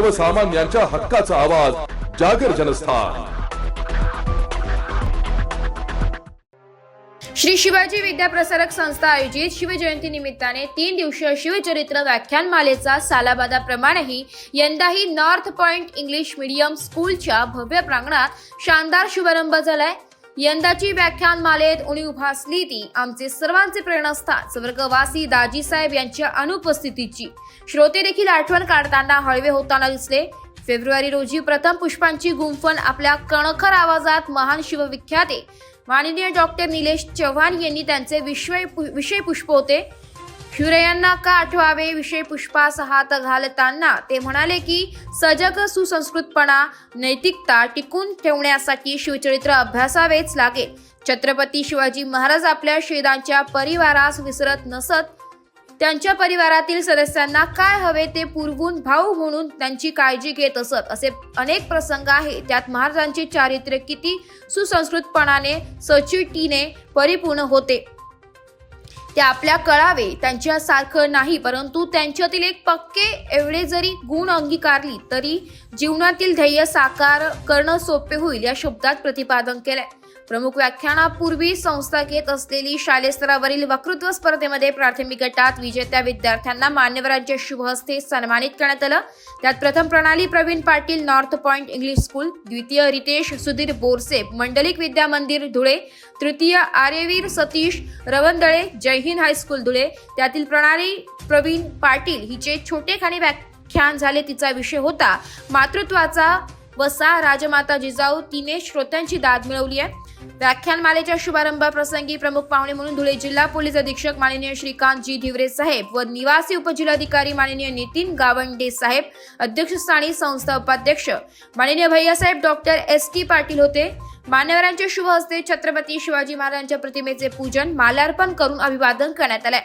सर्वसामान्यांच्या हक्काचा आवाज जागर जनस्थान. श्री शिवाजी विद्याप्रसारक संस्था आयोजित शिवजयंती निमित्ताने तीन दिवसीय शिवचरित्र व्याख्यानमालेचा सालाबादाप्रमाणेही यंदाही नॉर्थ पॉइंट इंग्लिश मीडियम स्कूलच्या भव्य प्रांगणात शानदार शुभारंभ झालाय. यंदाची व्याख्यानमालेत उणीव भासली ती आमचे सर्वांचे प्रेरणास्थान स्वर्गवासी दाजीसाहेब यांच्या अनुपस्थितीची. श्रोते देखील आठवण काढताना हळवे होताना दिसले. फेब्रुवारी रोजी प्रथम पुष्पांची गुंफण आपल्या कणखर आवाजात महान शिवविख्याते माननीय डॉक्टर निलेश चव्हाण यांनी त्यांचे विषय विषय पुष्प होते. शिवरायांना का आठवावे? विषय पुष्पास हात घालताना ते म्हणाले की सजग सुसंस्कृतपणा नैतिकता टिकून ठेवण्यासाठी शिवचरित्र अभ्यासावेच लागेल. छत्रपती शिवाजी महाराज आपल्या शेदांच्या परिवारास विसरत नसत त्यांच्या परिवारातील सदस्यांना काय हवे ते पुरवून भाऊ म्हणून त्यांची काळजी घेत असत. असे अनेक प्रसंग आहे त्यात महाराजांचे चारित्र्य किती सुसंस्कृतपणाने सचिटीने परिपूर्ण होते. ते आपल्या कळावे त्यांच्यासारखं नाही परंतु त्यांच्यातील एक पक्के एवढे जरी गुण अंगीकारली तरी जीवनातील ध्येय साकार करणं सोपे होईल या शब्दात प्रतिपादन केलंय. प्रमुख व्याख्यानापूर्वी संस्था घेत असलेली शालेय स्तरावरील वक्तृत्व स्पर्धेमध्ये प्राथमिक गटात विजेत्या विद्यार्थ्यांना मान्यवरांच्या शुभहस्ते सन्मानित करण्यात आलं. त्यात प्रथम Pranali Praveen Patil north point English school द्वितीय रितेश सुधीर बोरसे मंडलिक विद्या मंदिर धुळे तृतीय आर्यवीर सतीश रवंदळे जय हिंद हायस्कूल धुळे. त्यातील प्रणाली प्रवीण पाटील हिचे छोटेखानी व्याख्यान झाले तिचा विषय होता मातृत्वाचा वसा राजमाता जिजाऊ तिने श्रोत्यांची दाद मिळवली आहे. व्याख्यानमालेच्या शुभारंभाप्रसंगी प्रमुख पाहुणे म्हणून धुळे जिल्हा पोलीस अधीक्षक माननीय श्रीकांत जी धिवरे साहेब व निवासी उपजिल्हाधिकारी माननीय नितीन गावंडे साहेब अध्यक्षस्थानी संस्था उपाध्यक्ष माननीय Bhaiyasaheb doctor S T Patil होते. मान्यवरांच्या शुभ हस्ते छत्रपती शिवाजी महाराजांच्या प्रतिमेचे पूजन माल्यार्पण करून अभिवादन करण्यात आले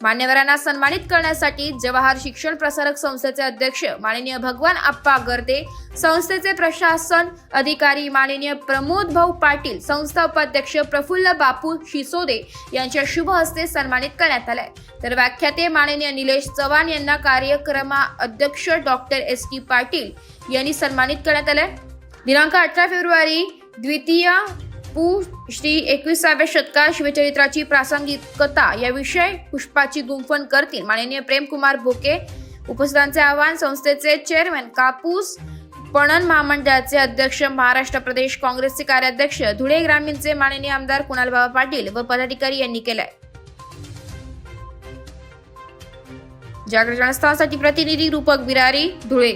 मान्यवरांना सन्मानित करण्यासाठी जवाहर शिक्षण प्रसारक संस्थेचे अध्यक्ष माननीय भगवान आप्पा गर्दे संस्थेचे प्रशासन अधिकारी माननीय प्रमोद भाऊ पाटील संस्था उपाध्यक्ष प्रफुल्ल बापू शिसोदे यांच्या शुभ हस्ते सन्मानित करण्यात आले तर व्याख्याते माननीय निलेश चव्हाण यांना कार्यक्रमा अध्यक्ष डॉक्टर एस टी पाटील यांनी सन्मानित करण्यात आलंय. दिनांक अठरा फेब्रुवारी द्वितीय पू श्री एकविसाव्या शतकात शिवचरित्राची प्रासंगिकता या विषय पुष्पाची गुंफण करतील. माननीय प्रेमकुमार भोके उपस्थितांचे आवाहन संस्थेचे चेअरमॅन कापूस पणन महामंडळाचे अध्यक्ष महाराष्ट्र प्रदेश काँग्रेसचे कार्याध्यक्ष धुळे ग्रामीणचे माननीय आमदार कुणालबाबा पाटील व पदाधिकारी यांनी केलंय. जागरण जनस्थानासाठी प्रतिनिधी रूपक बिरारी धुळे.